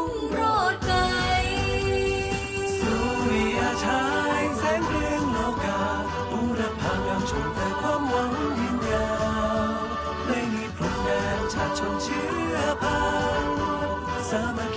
รุ่งโรสุริยฉายแสงเรืองโลกาบุรพางามชมแต่ความหวังยืนยาวไม่มีพรมแดนชาชนเชื้อพันสามัญ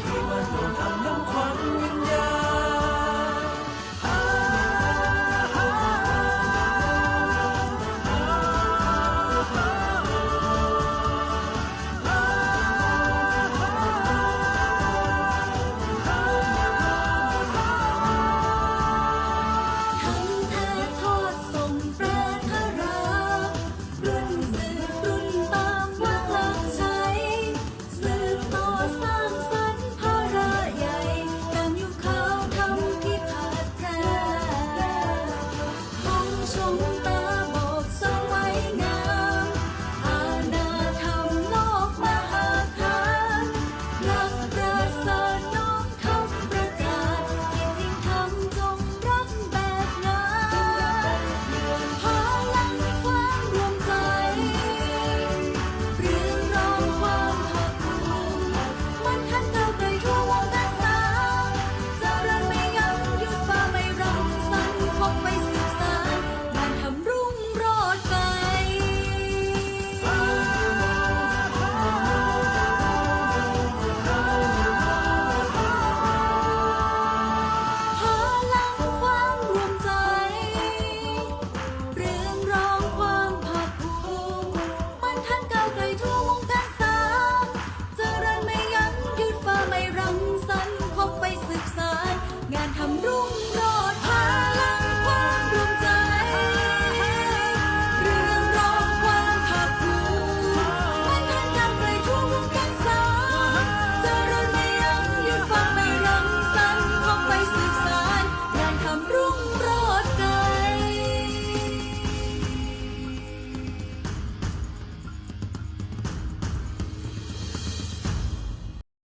怎么？